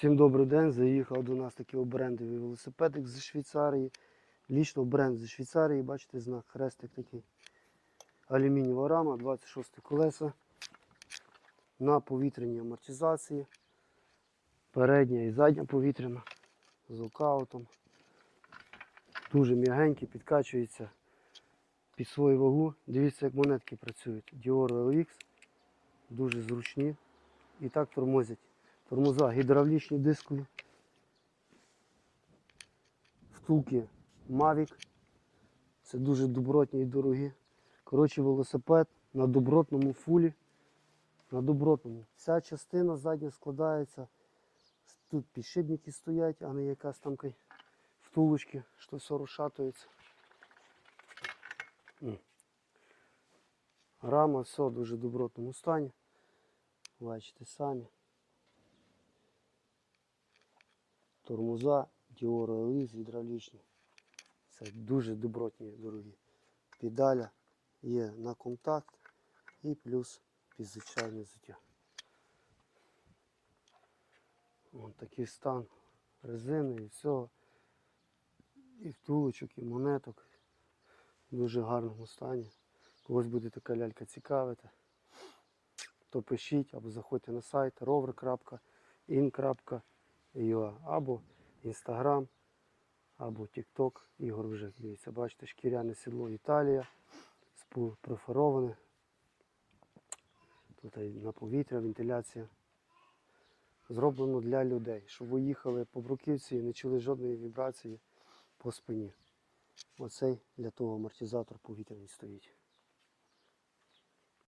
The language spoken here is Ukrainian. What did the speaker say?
Всім добрий день. Заїхав до нас такий брендовий велосипедик зі Швейцарії. Лічно бренд зі Швейцарії, бачите, знак хрестик такий. Алюмінієва рама, 26 колеса. На повітряній амортизації. Передня і задня повітряна. З локаутом. Дуже м'ягенький, підкачується під свою вагу. Дивіться, як монетки працюють. Dior LX. Дуже зручні. І так тормозять. Тормоза гідравлічні дискові. Втулки Mavic. Це дуже добротні і дорогі. Коротше, велосипед на добротному фулі. На добротному. Вся частина задня складається. Тут підшипники стоять, а не якась там втулочки, що все розшатується. Рама, все в дуже добротному стані. Бачите самі. Тормоза Dior LX гідравлічні. Це дуже добротні дорогі. Педаля є на контакт і плюс підзвичайне взуття. Вон такий стан резини і всього. І втулочок, і монеток. В дуже гарному стані. Когось буде така лялька цікавити, то пишіть або заходьте на сайт rover.in.ua або Instagram, або TikTok Ігор вже дивіться. Бачите, шкіряне сідло Італія, профароване. Тут на повітря, вентиляція. Зроблено для людей, щоб ви їхали по бруківці і не чули жодної вібрації по спині. Оцей для того амортизатор повітряний стоїть.